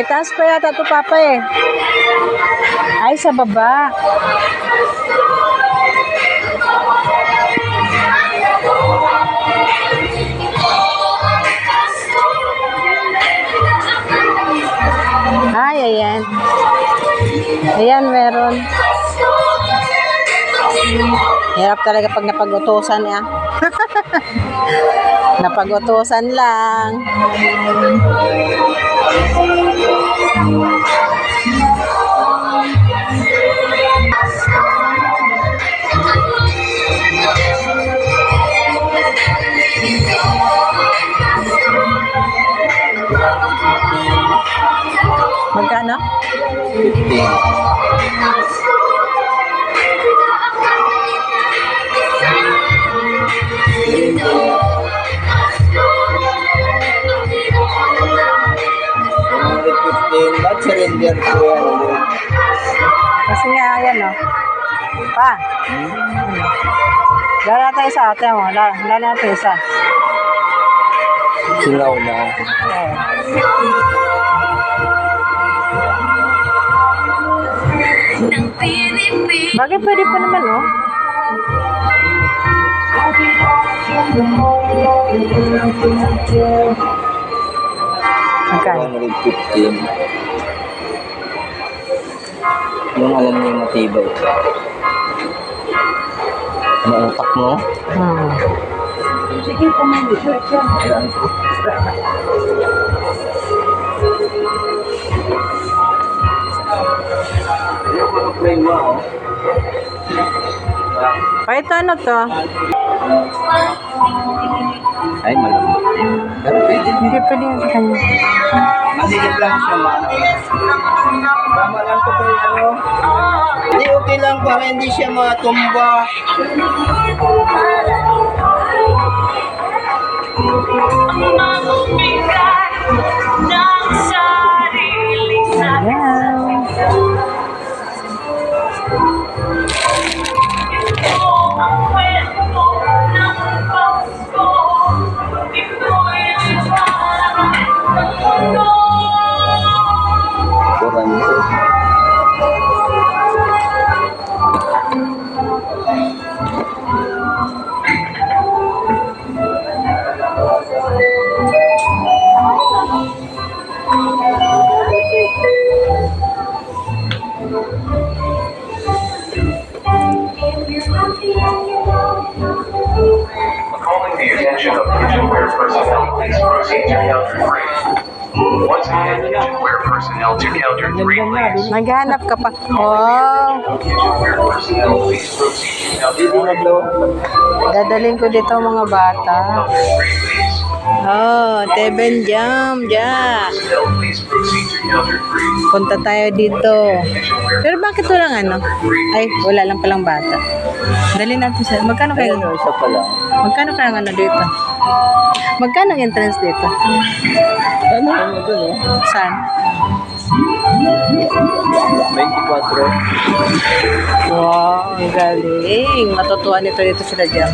May taas pa yata to papa eh. Ay, sa baba. Ay, ayan. Ayan, meron. Hirap talaga pag napag-utusan ya. Napagutusan lang. Magkano? 15. Kasi nga, ayan o. Pa. Hmm. Lala oh. natin isa. Ate mo. Lala, lala natin isa. Silaw na. Ayan. Bagay pwede pa naman, oh. Magkano? 115. Yung alam niyo yung matibay. Ano utak mo? Hmm. Play mo ako. Pa, ito ano to? Ay, malambot. Pero pwede. Hindi pwede yung sa kanya. Masigit lang siya maano. Tama lang ko pa yung ano. Hindi okay lang para hindi siya matumba. Personnel to counter three, please. Naghanap ka pa. Oh, dadalhin ko dito mga bata. Oh, Teben Jam, ja. Punta tayo dito. Pero bakit walang ano? Ay, wala lang palang bata. Dali natin sa... Magkano kayo? Ayun, isa pa lang. Magkano kaya ano dito? Magkano ang entrance dito? Ano ano dun eh? Saan? 24. Wow, ang galing. Matutuwa nito dito sila dyan.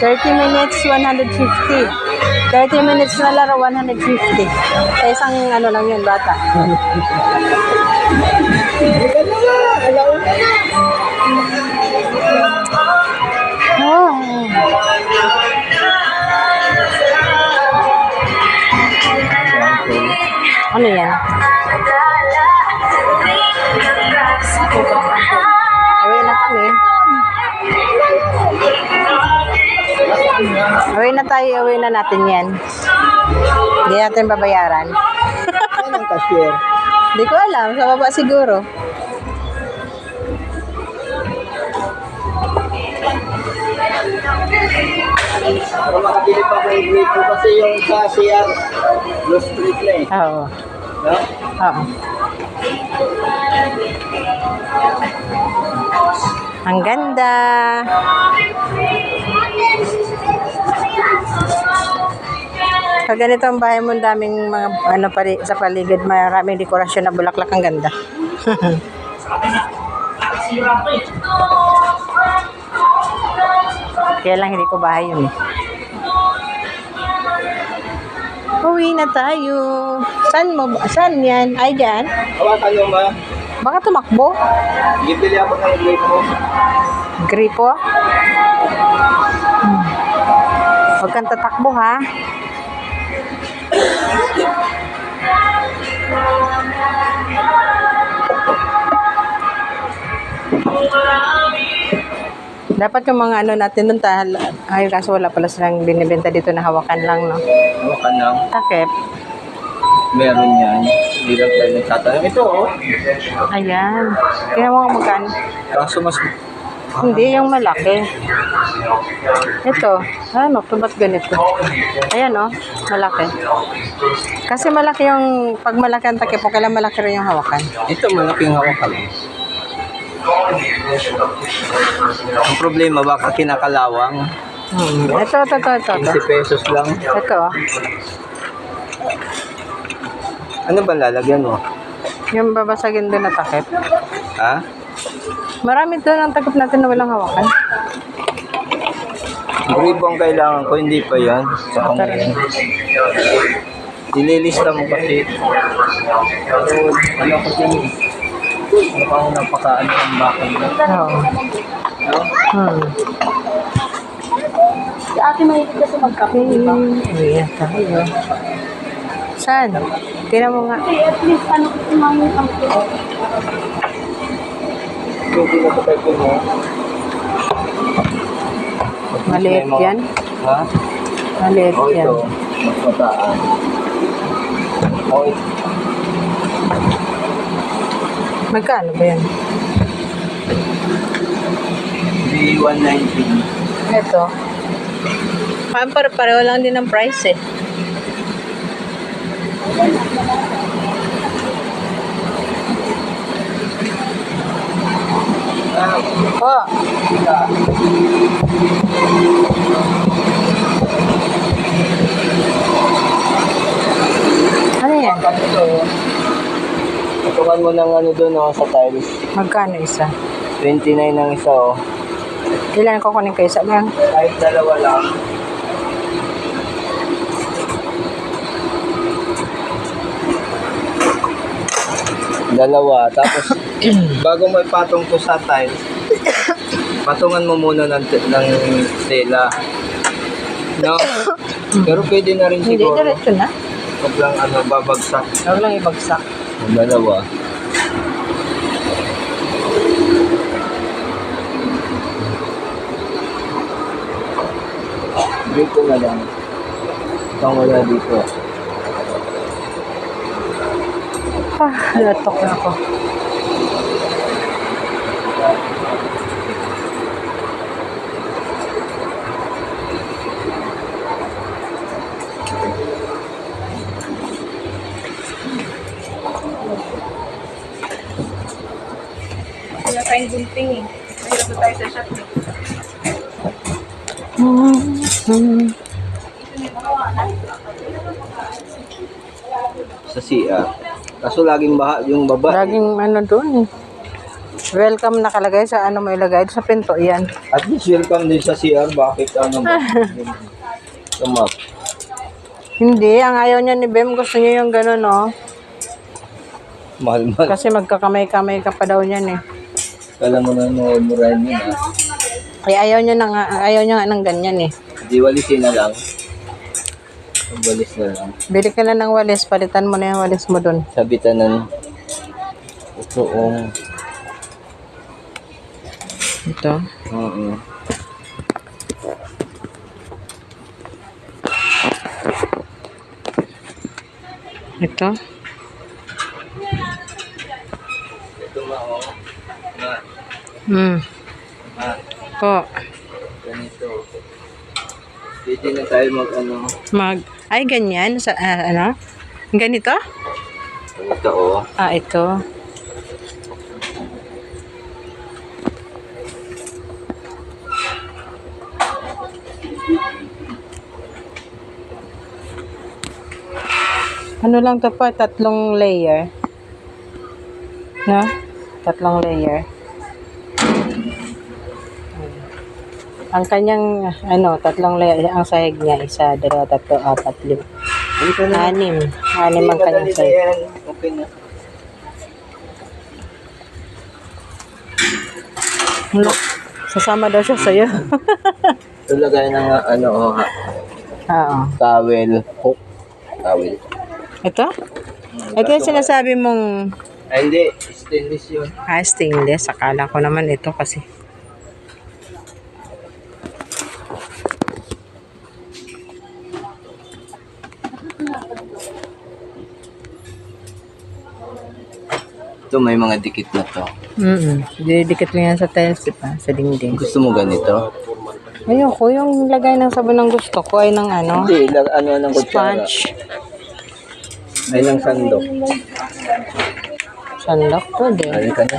Thirty minutes, 150. 30 minutes na laro, 150. Sa isang ano lang yun, bata. Oh. Ano yan? Tayo, away na natin yan. Hindi natin babayaran. Ang cashier. Hindi ko alam, sa baba siguro. Para makabili pa ko yung grade ko kasi yung sa CR, low split na eh. Oo. No? Oo. Ang ganda. Pag ganito ang bahay mo, daming mga ano pali, sa paligid, maraming dekorasyon na bulaklak ang ganda. Kaya lang hindi ko bahay yun eh. Uwi na tayo. Saan mo? ba- Saan yan? Ay, dyan? Hawakan mo ma. Baka tumakbo? Bibili ako ng grape mo. Gripo? Hmm. Huwag kang tatakbo ha. Dapat yung mga ano natin doon tahal. Ay, kaso wala pala silang binibenta dito na hawakan lang, no? Hawakan lang. Takip. Meron yan. Hindi lang tayo nagtatanong. Ito oh. Ayan. Kaya mo magkano. Kaso mas... Hindi, yung malaki. Ito. Ano, to ba't ganito? Ayan, oh. Malaki. Kasi malaki yung, pag malaki ang takip kailan malaki rin yung hawakan. Ito malaking hawakan. Ang problema baka kinakalawang. Hmm. Ito, ito, ito, ito. ito. 15 pesos lang. Ito, oh. Ano ba lalagyan mo? Yung babasagin doon na takip. Ha? Marami doon ang takip natin na walang hawakan. Gripo ang kailangan ko, hindi pa yan. Sa ngayon. Dililista mo kasi. Ano, ano kasi yun? Mukhang napakaano ang bakal mo. Oo. Hmm. Si ate mahilig kasi magkape, di ba? Ayan tayo. Saan? Tingnan mo nga. Okay, at least ano kasi mga ang Hindi na sa type mo. Maliit yan. Ha? Maliit O yan. ito. Mas mataan. O ito. Magkano ba yan? B190. Ito. Parang pare pareho lang din ang price eh. Oh, ano yan? Ito. Tutukan mo ng ano doon oh, sa tiles. Magkano isa? 29 ang isa oh. Ilan ko kunin kayo isa lang? Kahit dalawa lang. Dalawa. Tapos, bago mo ipatong to sa tiles, patungan mo muna ng, ng tela. No? Pero pwede na rin Hindi, siguro. diretso na. Huwag lang ano, babagsak. Huwag lang ibagsak. Ang dalawa. Dito na lang. Itong wala dito. Ah, latok na ako. Wala tayong gunting eh. Mahirap na tayo sa shop eh. Sa CR. Kaso laging baha yung baba. Laging ano doon eh. Welcome nakalagay sa ano mo ilagay sa pinto yan. At least welcome din sa CR. Bakit ano ba? Sa map. Hindi, ang ayaw niya ni Bem, gusto niya yung gano'n, no? Mahal-mahal. Kasi magkakamay-kamay ka pa daw niyan eh. Kala mo na no, murahin yun ah. Kaya ayaw niya, ng, ayaw niya nga ng ganyan eh. Di walisin na lang. Ang walis na lang. Bili ka na ng walis, palitan mo na yung walis mo doon. Sabitan ng ito oh. Ito. Oo. Ito. Ito nga oh. Nga. Hmm. Po. ganito. Pwede na tayo mag ano. Mag, ay ganyan, sa, ah, ano? Ganito? Ito oh. Ah, ito. Ano lang to pa, tatlong layer. No? Tatlong layer. Ang kanyang, ano, tatlong layer, ang sahig niya, isa, dalawa, tatlo, apat, lima. Anim. Anim ang kanyang sahig. Okay na. Look, sasama daw siya sa'yo. Ito lagay ng ano, oh, ha, Oo. towel, hook. Towel. Ito? Ito yung sinasabi mong Ay, hindi. Stainless yun. ah, stainless. Akala ko naman ito kasi. Ito may mga dikit na to. Mm Didikit mo yan sa tiles, di ba? Sa dingding. Gusto mo ganito? Ayoko, yung lagay ng sabon ng gusto ko ay ng ano, Hindi, lag, ano ng kutsara. sponge. Ay, ng sandok. Sandok to, di. Ay, ka na.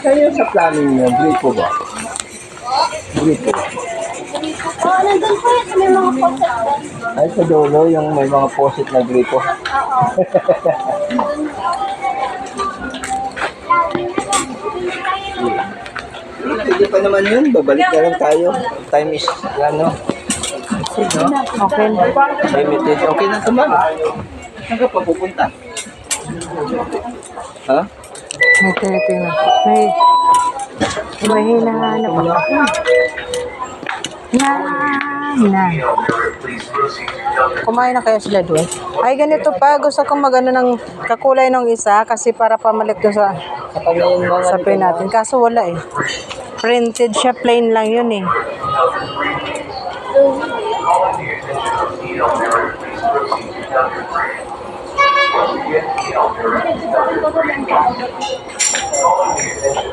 Kayo sa planning niyo, gripo ba? Gripo. Oo, nandun po yun. May mga poset doon. Ay, sa dulo, yung may mga posit na gripo. Oo. Hindi pa naman yun, babalik na lang tayo. Time is, ano, Okay. limited. Okay na ito, ma'am. Saan ka pa pupunta? Ha? Ito, ito na. May, may hinahanap ako. To Delta Kumain na kaya sila doon? Ay, ganito pa. Gusto kong magano ng kakulay ng isa kasi para pamalik doon sa sa pin natin. Kaso wala eh. Printed siya, plain lang yun eh.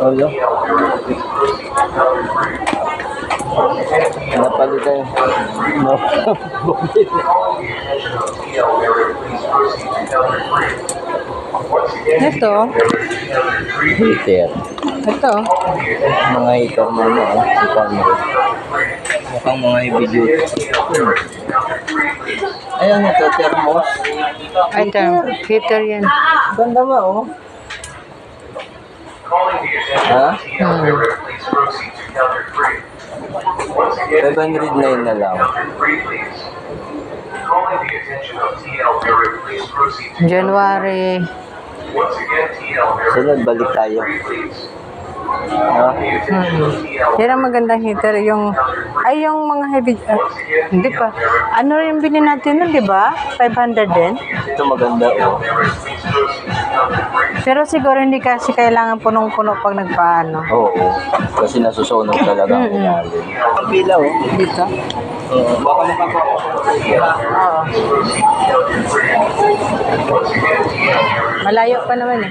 Olo. Napalitan. No. Ito, Heater. ito. Mga heater na ano, si camera. Mukhang mga duty. Ayan ito, thermos. Ay, ito. Heater yan. Ganda ba, oh? Ha? again, 509 na lang. January. Sunod, balik tayo. Of TL Yan ang magandang heater. Yung, ay, yung mga heavy, ah, hindi pa. Ano yung bili natin nun, di ba? 500 din. Ito maganda, oh. Pero siguro hindi kasi kailangan punong-puno pag nagpaano. Oo. Kasi nasusunog talaga ang ilalim. Ang pila, oh. Dito? Oo. Baka makakuha ko sa Oo. Malayo pa naman eh.